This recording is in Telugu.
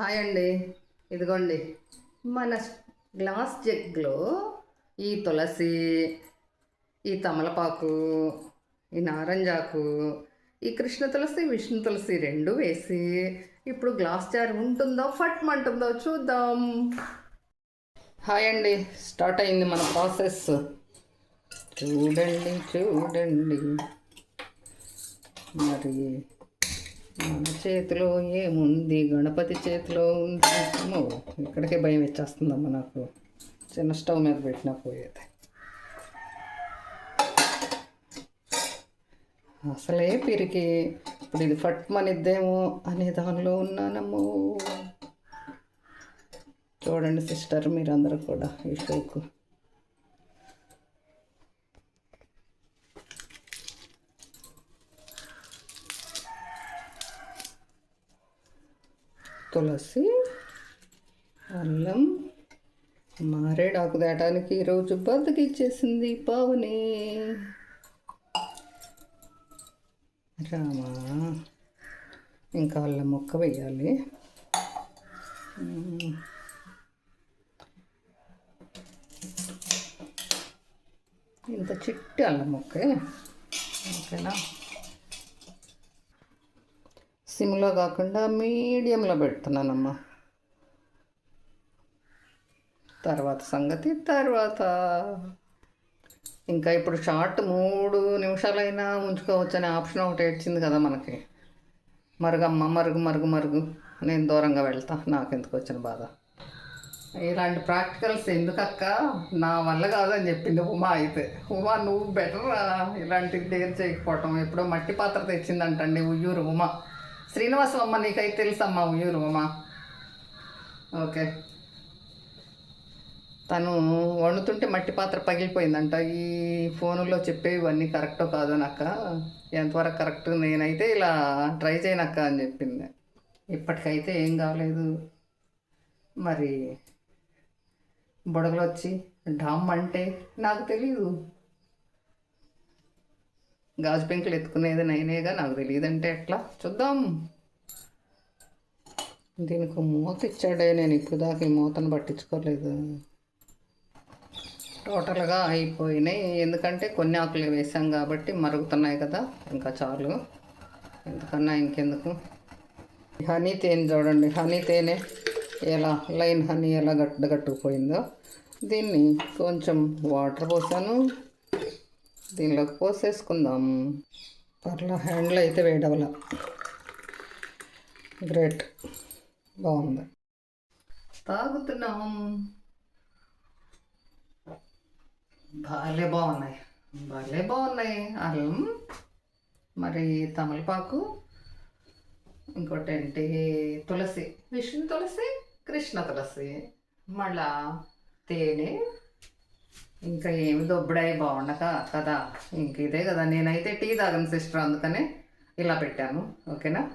హాయ్ అండి. ఇదిగోండి. మన గ్లాస్ జగ్లో ఈ తులసి ఈ తమలపాకు ఈ నారంజాకు ఈ కృష్ణ తులసి విష్ణు తులసి రెండు వేసి ఇప్పుడు గ్లాస్ జార్ ఉంటుందో ఫట్మంటుందో చూద్దాం. హాయ్ అండి. స్టార్ట్ అయింది మన ప్రాసెస్. చూడండి చూడండి. మరి మన చేతిలో ఏముంది? గణపతి చేతిలో ఉంది. అమ్మో, ఇక్కడికే భయం వచ్చేస్తుందమ్మా నాకు. చిన్న స్టవ్ మీద పెట్టినా పోయేది. అసలే పిరికి. ఇప్పుడు ఇది ఫట్మనిద్దేమో అనే దానిలో ఉన్నానమ్మో. చూడండి సిస్టర్ మీరందరూ కూడా ఈ షోకు. తులసి అల్లం మారేడాకు దాటానికి ఈరోజు బతికిచ్చేసింది పావుని. రామా ఇంకా అల్లం ముక్క వేయాలి ఇంత చిట్టి అల్లం ముక్కే ఓకేనా? సిమ్లో కాకుండా మీడియంలో పెడుతున్నానమ్మా. తర్వాత సంగతి తర్వాత ఇంకా ఇప్పుడు షార్ట్ మూడు నిమిషాలైనా ఉంచుకోవచ్చు అనే ఆప్షన్ ఒకటి వచ్చింది కదా మనకి. మరుగమ్మ మరుగు మరుగు మరుగు. నేను దూరంగా వెళ్తా. నాకెందుకు వచ్చిన బాధ? ఇలాంటి ప్రాక్టికల్స్ ఎందుకక్క? నా వల్ల కాదని చెప్పింది ఉమా అయితే. ఉమా నువ్వు బెటర్ ఇలాంటివి డేర్ చేయకపోవటం. ఎప్పుడో మట్టి పాత్ర తెచ్చిందంటండి ఉయ్యూరు ఉమా. శ్రీనివాసమ్మ నీకైతే తెలుసమ్మా ఊరు అమ్మా ఓకే. తను వండుతుంటే మట్టి పాత్ర పగిలిపోయిందంట. ఈ ఫోనులో చెప్పేవన్నీ కరెక్టో కాదో నాక ఎంతవరకు కరెక్ట్ నేనైతే ఇలా ట్రై చేయనక్క అని చెప్పింది. ఇప్పటికైతే ఏం కాలేదు. మరి బుడగలు వచ్చి డామ్ అంటే నాకు తెలియదు గాజు పెంకులు ఎత్తుకునేది నేనేగా నాకు తెలియదంటే ఎట్లా? చూద్దాం. దీనికి మూత ఇచ్చాడే నేను ఇప్పుడు దాకా ఈ మూతను పట్టించుకోలేదు. టోటల్గా అయిపోయినాయి. ఎందుకంటే కొన్ని ఆకులు వేసాం కాబట్టి మరుగుతున్నాయి కదా. ఇంకా చాలు. ఎందుకన్నా ఇంకెందుకు? హనీ తేనె చూడండి. హనీ తేనె ఎలా? లైన్ హనీ ఎలా గట్టు గట్టుకుపోయిందో దీన్ని కొంచెం వాటర్ పోసాను. దీనిలోకి పోసేసుకుందాం. పర్లా హ్యాండ్లో అయితే వేయడవల గ్రేట్. బాగుంది. తాగుతున్నాం. భలే బాగున్నాయి. భలే బాగున్నాయి. అల్లం మరి తమలపాకు ఇంకోటి ఏంటి తులసి. విష్ణు తులసి కృష్ణ తులసి. మళ్ళా తేనె ఇంకా ఏమి దొబ్బడాయి బాగుండక కదా? ఇంక ఇదే కదా. నేనైతే టీ తాగను సిస్టర్ అందుకనే ఇలా పెట్టాను. ఓకేనా?